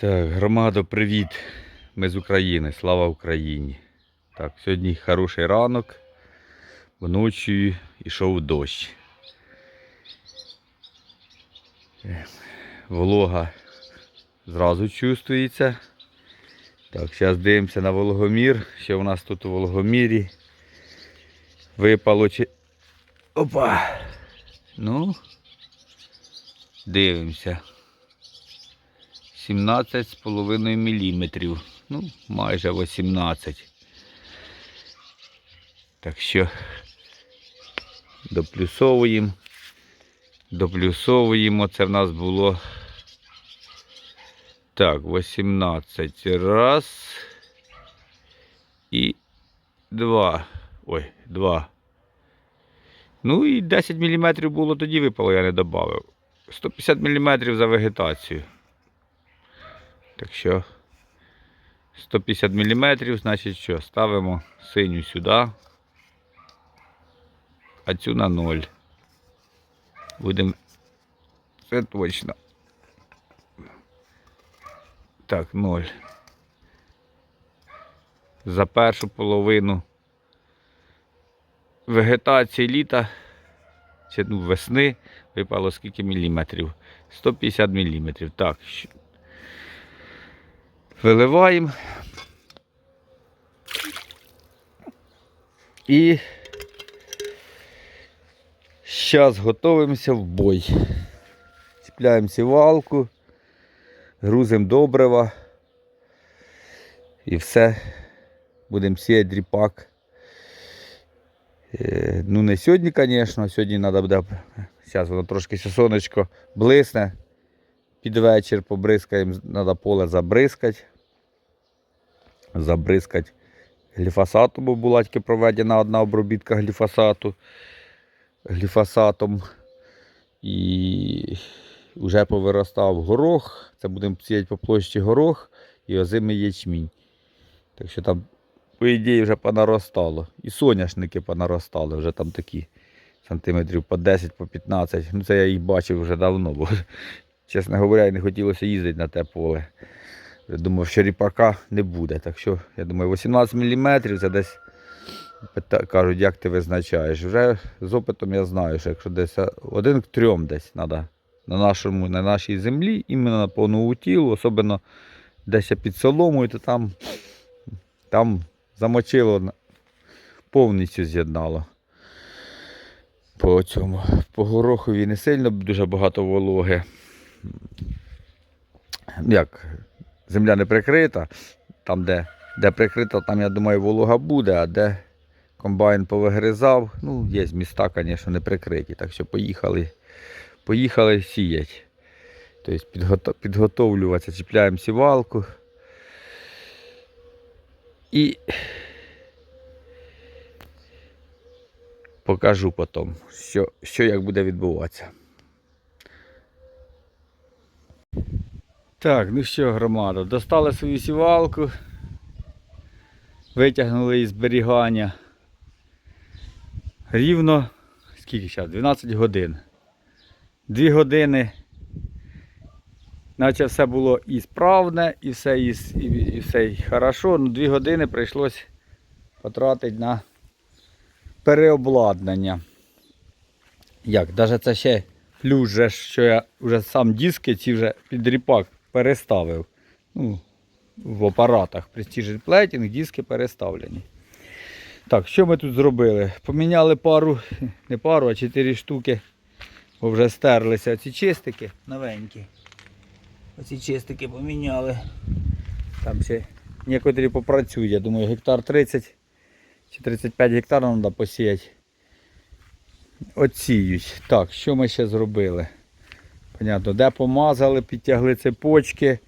Так, громадо, привіт. Ми з України. Слава Україні. Так, сьогодні хороший ранок. Вночі йшов дощ. Волога зразу чувствується. Так, зараз дивимося на вологомір. Що у нас тут у вологомірі? Випало чи. Опа! Ну, дивимося. 17,5 мм. Ну, майже 18. Так що доплюсовуємо. Доплюсовуємо. Це в нас було. Так, 18 раз. І 2. Ой, 2. Ну і 10 мм було тоді випало, я не додав. 150 мм за вегетацію. Так що 150 мм, значить що, ставимо синю сюди, а цю на 0. Будемо. Це точно. Так, 0. За першу половину вегетації літа чи ну, весни випало скільки міліметрів? 150 міліметрів. Так, Виливаємо. І зараз готуємося в бой. Чіпляємо сівалку, грузимо добрива і все. Будемо сіяти дріпак. Е, Ну, не сьогодні, звісно, сьогодні треба буде. Зараз воно трошки сонечко блисне. Під вечір побризкаємо, треба поле забризкати. Забризкати гліфосатом, бо була тільки проведена одна обробітка гліфосату гліфосатом. І вже повиростав горох. Це будемо сіяти по площі горох і озимий ячмінь. Так що там, по ідеї, вже понаростало. І соняшники понаростали, вже там такі сантиметрів по 10, по 15. Ну це я їх бачив вже давно, бо чесно говоря, не хотілося їздити на те поле. Я думав, що ріпака не буде. Так що, я думаю, 18 мм це десь кажуть, як ти визначаєш. Вже з опитом я знаю, що якщо десь один к трьом десь треба на, нашому, на нашій землі, іменно на повному тілу, особливо десь під соломою, то там, там замочило повністю з'єднало. По цьому. По горохові не сильно дуже багато вологи. Як земля не прикрита, там, де, де прикрита, там, я думаю, волога буде, а де комбайн повигризав, ну, є міста, звісно, не прикриті. Так що поїхали, поїхали сіяти. Тобто підгото- підготовлюватися, чіпляємо сівалку. І покажу потім, що, що як буде відбуватися. Так, ну що, громада, достали свою сівалку, витягнули її з зберігання. Рівно, скільки зараз? 12 годин. Дві години, наче все було і справне, і все, і, і, і все і хорошо, ну дві години прийшлось потратити на переобладнання. Як, навіть це ще плюс, що я вже сам диски ці вже під ріпак переставив. Ну, в апаратах Precision Plating диски переставлені. Так, що ми тут зробили? Поміняли пару, не пару, а чотири штуки, бо вже стерлися ці чистики новенькі. Оці чистики поміняли. Там ще некоторі попрацюють, я думаю, гектар 30 чи 35 гектар треба посіяти. Оціють. Так, що ми ще зробили? Понятно, де помазали, підтягли цепочки.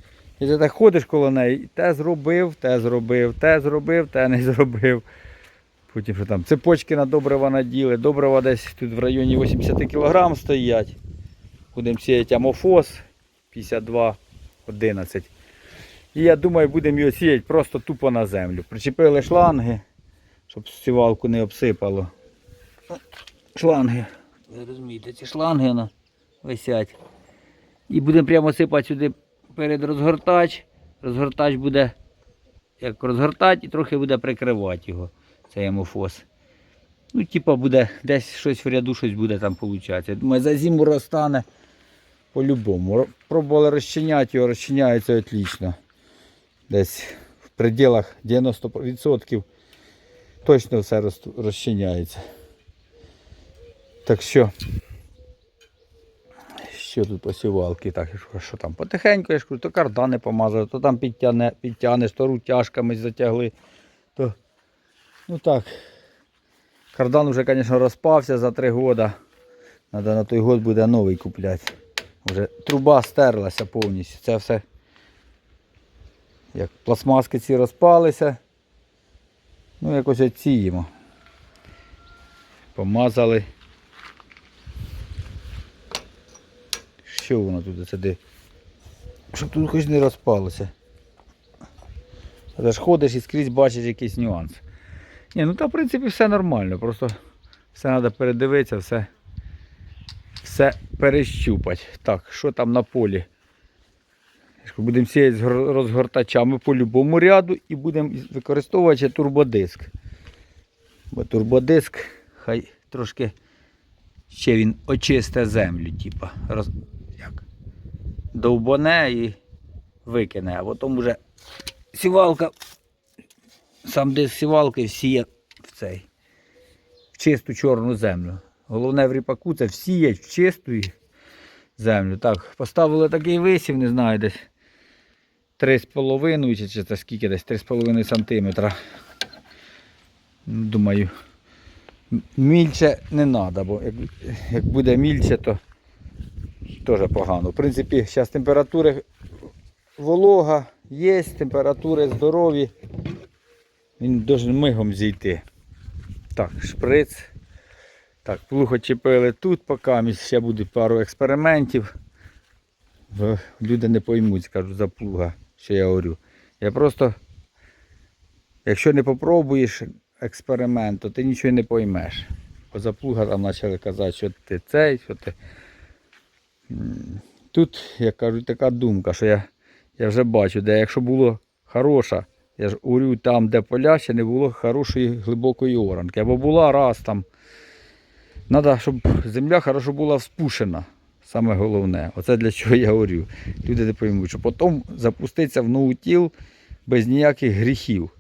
І ти так ходиш коло неї, і те зробив, те зробив, те зробив, те не зробив. Потім що там цепочки на добрива наділи. Добрива десь тут в районі 80 кг стоять. Будемо сіяти амофос 52-11. І я думаю, будемо його сіяти просто тупо на землю. Причепили шланги, щоб сівалку не обсипало. Шланги. Ви розумієте, ці шланги висять. І будемо прямо сипати сюди перед розгортач. Розгортач буде як розгортати і трохи буде прикривати його, цей емофос. Ну, типа буде десь щось в ряду, щось буде там получатися. Думаю, за зиму розтане по-любому. Пробували розчиняти, його розчиняється отлично. Десь в пределах 90% точно все розчиняється. Так що, що тут посівалки, так, що, що там? Потихеньку, я ж кажу, то кардани помазали, то там підтягне, підтягнеш, то рутяжками затягли. То... Ну так. Кардан вже, звісно, розпався за три роки. Треба на той год буде новий купляти. Вже труба стерлася повністю. Це все. Як пластмаски ці розпалися. Ну, якось оціємо. Помазали. Що воно тут сиди? Щоб тут хоч не розпалося. Ти ж ходиш і скрізь бачиш якийсь нюанс. Ні, ну та в принципі все нормально. Просто все треба передивитися, все, все перещупати. Так, що там на полі? Будемо сіяти з розгортачами по любому ряду і будемо використовувати турбодиск. Бо турбодиск хай трошки ще він очисте землю, типа. Довбане і викине, а потім вже сівалка, сам диск сівалки всіє в цей, в чисту чорну землю. Головне в ріпаку це всіять в чисту землю. Так, поставили такий висів, не знаю, десь 3,5 чи, чи скільки десь 3,5 сантиметра. Ну, Думаю, мільче не треба, бо як, як буде мільче, то теж погано. В принципі, зараз температури волога є, температури здорові. Він дуже мигом зійти. Так, шприц. Так, плуг очепили тут поки, ще буде пару експериментів. Люди не поймуть, скажу за плуга, що я говорю. Я просто, якщо не попробуєш експеримент, то ти нічого не поймеш. Бо за плуга там почали казати, що ти цей, що ти. Тут, як кажуть, така думка, що я, я вже бачу, де якщо було хороша, я ж говорю, там, де поля, ще не було хорошої глибокої оранки. Або була раз там. Треба, щоб земля хорошо була вспушена. Саме головне. Оце для чого я говорю. Люди не поймуть, що потім запуститься в ноутіл без ніяких гріхів,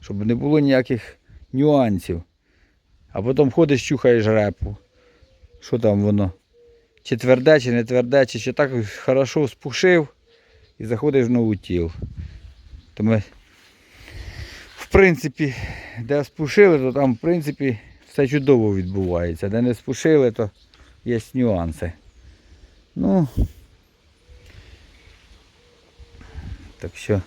щоб не було ніяких нюансів. А потім ходиш, чухаєш репу. Що там воно? Чи тверде, чи не тверде, чи ще так хорошо спушив і заходиш в ноутіл. То ми, в принципі, де спушили, то там, в принципі, все чудово відбувається. Де не спушили, то є нюанси. Ну, так що.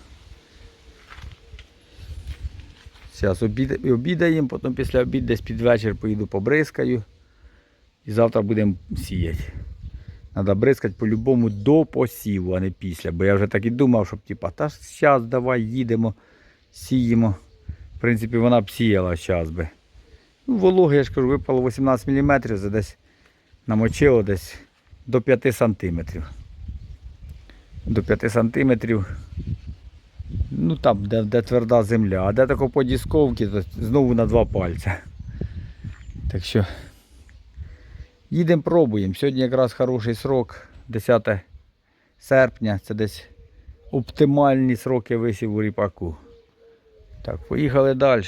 Зараз обід, обідаємо, потім після обід десь під вечір поїду побризкаю. І завтра будемо сіяти. Треба бризкати по-любому до посіву, а не після. Бо я вже так і думав, щоб типа, та зараз давай їдемо, сіємо. В принципі, вона б сіяла зараз би. Ну, вологи, я ж кажу, випало 18 мм, за десь намочило десь до 5 сантиметрів. До 5 сантиметрів. Ну там, де, де тверда земля, а де тако по дісковці, то знову на два пальця. Так що їдемо пробуємо. Сьогодні якраз хороший срок, 10 серпня, це десь оптимальні сроки висів у ріпаку. Так, поїхали далі.